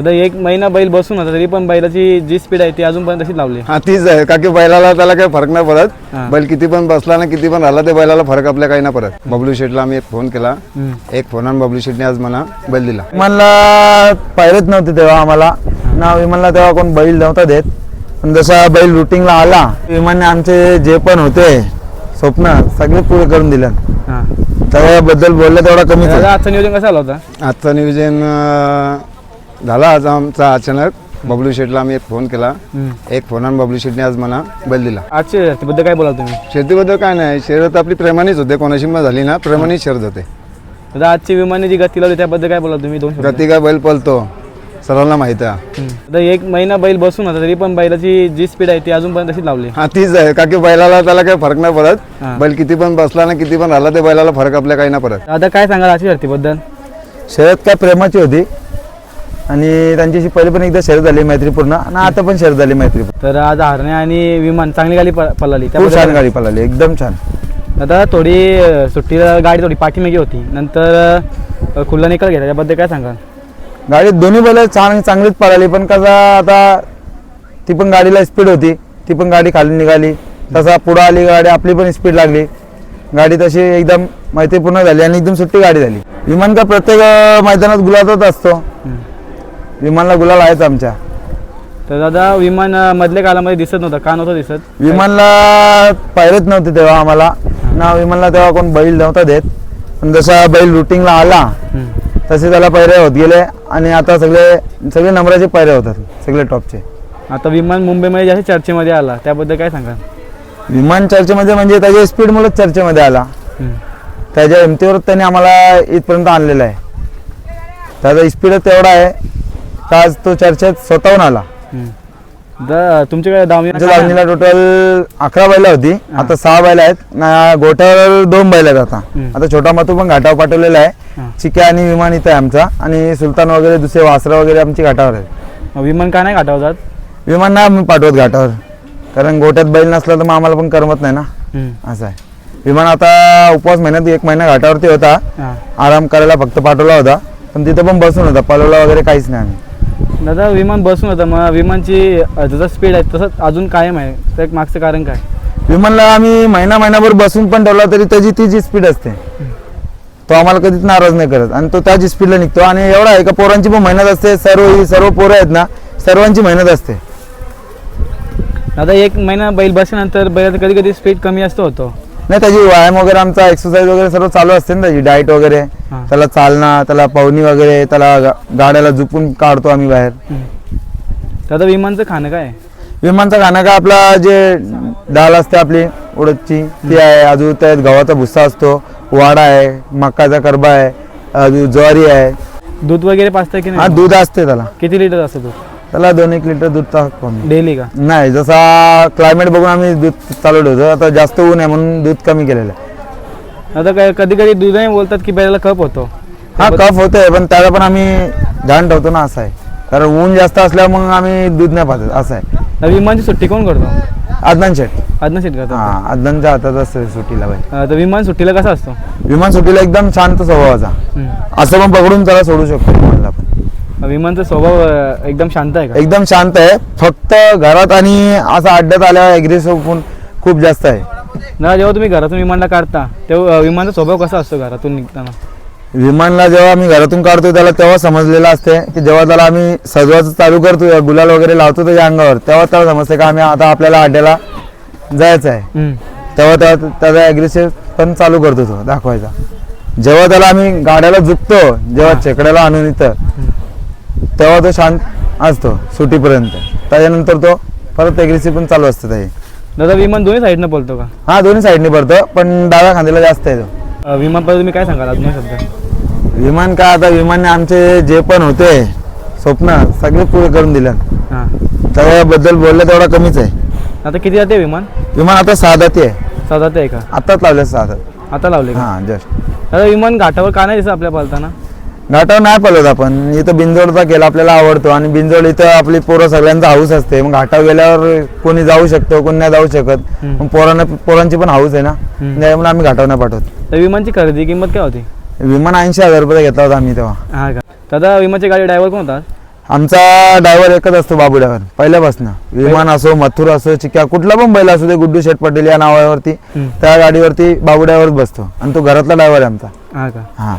आता एक महिना बैल बसून होता तरी पण बैलाची जी स्पीड आहे ती अजूनपर्यंत तशीच लावली. हा तीच आहे का की बैलाला त्याला काही फरक नाही पडत. हा. बैल किती पण बसला ना किती पण राहिला ते बैलाला फरक आपल्या काही नाही पडत. बबलू शेटला आम्ही एक फोन केला. हम्म. एक फोनान बबलू शेटने आज मला बैल दिला. विमानला पायरच नव्हते तेव्हा आम्हाला. ना विमानला तेव्हा कोण बैल नव्हता देत. पण जसा बैल रुटिंगला आला विमानने आमचे जे पण होते स्वप्न सगळे पुरे करून दिले. हा. त्याबद्दल बोललं तेवढा कमीच आहे. दादा आजचं नियोजन कसं आलं होता? आजचं नियोजन अं, झाला आज आमचा अचानक. बबलू शेटला आम्ही एक फोन केला. एक फोनान बबलू शेटने आज मला बैल दिला. आजच्या शर्यतीबद्दल काय बोला तुम्ही? शेतीबद्दल काय नाही. शर्यत आपली प्रेमानेच होते. कोणाशी पण झाली ना प्रेमानेच शर्यत होते दादा आजची विमाने जी गती लावली त्याबद्दल काय बोला तुम्ही? दोन? गती काय बैल पलतो सर्वांना माहिती आहे. हम्म. एक महिना बैल बसून होता तरी पण बैलाची जी स्पीड आहे ती अजूनपर्यंत तशीच लावली. हा तीच आहे. का की बैलाला त्याला काही फरक नाही पडत. हा. बैल किती पण बसला ना किती पण राहिला ते बैलाला फरक आपल्या काही नाही पडत. दादा काय सांगाल आजच्या शर्यतीबद्दल शर्यत काय प्रेमाची होती. आणि त्यांच्याशी पहिले पण एकदा शर्यत झाली मैत्रीपूर्ण आणि आता पण शर्यत झाली मैत्रीपूर्ण. तर आज हरणे आणि विमान चांगली गाडी प- पळाली. खूप छान गाडी पळाली एकदम छान. दादा थोडी अं, सुट्टीला गाडी थोडी पाठीमागे होती. नंतर अं, खुल्ला निकाल घेतला. त्याबद्दल काय सांगाल? गाडी दोन्ही बैल छान चांगलीच पळाली पण कसा आता ती पण गाडीला स्पीड होती. ती पण गाडी खाली निघाली. तसा पुढं आली गाडी आपली पण स्पीड लागली. गाडी तशी एकदम मैत्रीपूर्ण झाली आणि एकदम सुट्टी गाडी झाली. विमान का प्रत्येक अं, मैदानात गुलाबच असतो. विमानला गुलाल आहेच आमच्या. तर दादा विमान अं, मधल्या कालामध्ये दिसत नव्हतं का नव्हतं दिसत? विमानला पायरच नव्हते तेव्हा आम्हाला. ना विमानला तेव्हा कोण बैल नव्हता देत. पण जसा बैल रुटिंगला आला हम्म. तसे त्याला पायरे होत गेले आणि आता सगळे सगळे नंबराचे पायरे होतात सगळे टॉपचे आता विमान मुंबईमध्ये जास्त चर्चेमध्ये आला त्याबद्दल काय सांगाल? विमान चर्चेमध्ये म्हणजे त्याच्या स्पीडमुळेच चर्चेमध्ये आला. हम्म. त्याच्या हिमतीवर त्याने आम्हाला इथपर्यंत आणलेला आहे. त्याचा स्पीडच तेवढा आहे. आज तो चर्चेत स्वतःहून आला. दा- तुमच्याकडे आमच्या टोटल अकरा बैल होती. आता सहा बैल आहेत. ना गोठ्यावर दोन बैल आहेत आता. हम्म. आता छोटा मातू पण घाटावर पाठवलेला हा. आहे चिक्या आणि विमान इथं आहे आमचा. आणि सुलतान वगैरे दुसरे वासरा वगैरे आमची घाटावर आहेत. विमान का नाही गाठवतात विमान नाही आम्ही पाठवत घाटावर. कारण गोठ्यात बैल नसला तर मग आम्हाला पण करमत नाही ना. हम्म. असं आहे. विमान आता उपवास महिन्यात एक महिना घाटावरती होता. हा. आराम करायला फक्त पाठवला होता. पण तिथं पण बसून होता. पलवला वगैरे काहीच नाही आम्ही. दादा विमान बसून होतं. मग विमानची जसं स्पीड आहे तसंच अजून कायम आहे. तर एक मागचं कारण काय? विमानला आम्ही महिना महिनाभर बसून पण ठेवला तरी त्याची ती जी स्पीड असते. तो आम्हाला कधीच नाराज नाही करत. आणि तो त्याची स्पीडला निघतो. आणि एवढा आहे का पोरांची पण मेहनत असते. सर्व ही सर्व पोरं आहेत ना सर्वांची मेहनत असते. दादा एक महिना बैल बसल्यानंतर बैलाचं कधी कधी स्पीड कमी जास्त होतो. नाही त्याची व्यायाम वगैरे आमचा एक्सरसाइज वगैरे सर्व चालू असते ना त्याची डाएट वगैरे. त्याला चालणं त्याला पवनी वगैरे त्याला गा- गाड्याला झुपून काढतो आम्ही बाहेर. दादा विमानचं खाणं काय? आहे? विमानचं खाणं का आपला जे डाळ असते आपली उडदची ती आहे. अजून त्यात गव्हाचा भुस्सा असतो. वाडा आहे मकाचा करबा आहे अजून ज्वारी आहे. दूध वगैरे पाचतं की हा नाही दूध असते त्याला. किती लिटर असतं दूध? त्याला दोन एक लिटर दूध टाकतो आम्ही डेली का? नाही जसा क्लायमेट बघून आम्ही दूध चालू ठेवतो. आता जास्त ऊन आहे म्हणून दूध कमी केलेलं आहे. आता काय कधी कधी दूधही बोलतात की बैलाला कप होतो. हा कफ होतोय पण त्याला पण आम्ही ध्यान ठेवतो ना असं आहे. कारण ऊन जास्त असल्यावर मग आम्ही दूध नाही पाहत असं आहे. विमानची सुट्टी कोण करतो? अदनान शेट आदना सीट करतो हा अदनानच्या हातात असते सुट्टीला बाई. आता विमान सुट्टीला कसा असतो? विमान सुट्टीला एकदम शांत स्वभावाचा. असं. पण पकडून त्याला सोडू शकतो विमानला पण. विमानचा स्वभाव अं, एकदम शांत आहे का? एकदम शांत आहे. फक्त घरात आणि असं अड्ड्यात आल्यावर ॲग्रेसिव्ह पण खूप जास्त आहे. ना जेव्हा तुम्ही घरातून विमानला काढता तेव्हा विमानचा स्वभाव कसा असतो घरातून निघताना? विमानला जेव्हा आम्ही घरातून काढतो त्याला तेव्हा समजलेलं असते की जेव्हा त्याला आम्ही सजवायचं चालू करतो गुलाल वगैरे लावतो त्याच्या अंगावर तेव्हा त्याला समजते का आम्ही आता आपल्याला अड्ड्याला जायचं आहे. तेव्हा तेव्हा त्याचा ॲग्रेसिव्ह पण चालू करतो तो दाखवायचा. जेव्हा त्याला आम्ही गाड्याला झुकतो जेव्हा चेकड्याला आणून इथं तेव्हा तो शांत असतो सुटीपर्यंत. त्याच्यानंतर तो परत ॲग्रेसिव्ह पण चालू असतं त्याची. दादा विमान दोन्ही साईडनं बोलतो का? हा दोन्ही साईडने पडतो पण डाव्या खांद्याला जास्त आहे तो. अं, विमान पहिले तुम्ही काय सांगाल? अजून शब्द. विमान का आता विमानने आमचे जे पण होते स्वप्न सगळे पुरे करून दिले. हां. त्याबद्दल बोललं तेवढा कमीच आहे. आता किती जाते विमान? विमान आता साधाती आहे साधात आहे का? आत्ताच लावले साधात आता लावले का? हां जस्ट. दादा विमान घाटावर का नाही दिसत आपल्या पालताना? घाटावर नाही पळत आपण. इथं बिंजोडचा खेळ आपल्याला आवडतो आणि बिंजोड इथं आपली पोरं सगळ्यांचा हाऊस असते. मग घाटावर गेल्यावर कोणी जाऊ शकतो कोणी नाही जाऊ शकत. मग पोरांना पोरांची पण हाऊस आहे ना. त्यामुळे आम्ही घाटावर नाही पाठवत. तर विमानची खरेदी किंमत काय होती? विमान ऐंशी हजार रुपये घेतला होता आम्ही तेव्हा. हा का? दादा विमानची गाडी ड्रायव्हर कोण होता? आमचा ड्रायव्हर एकच असतो बाबू ड्रायव्हर पहिल्यापासून. विमान असो मथुर असो चिक्या कुठला पण बैल असो ते गुड्डू शेठ पटेल या नावावरती. त्या गाडीवरती बाबू ड्रायव्हर बसतो. आणि तो घरातला ड्रायव्हर आहे आमचा. हा का? हा.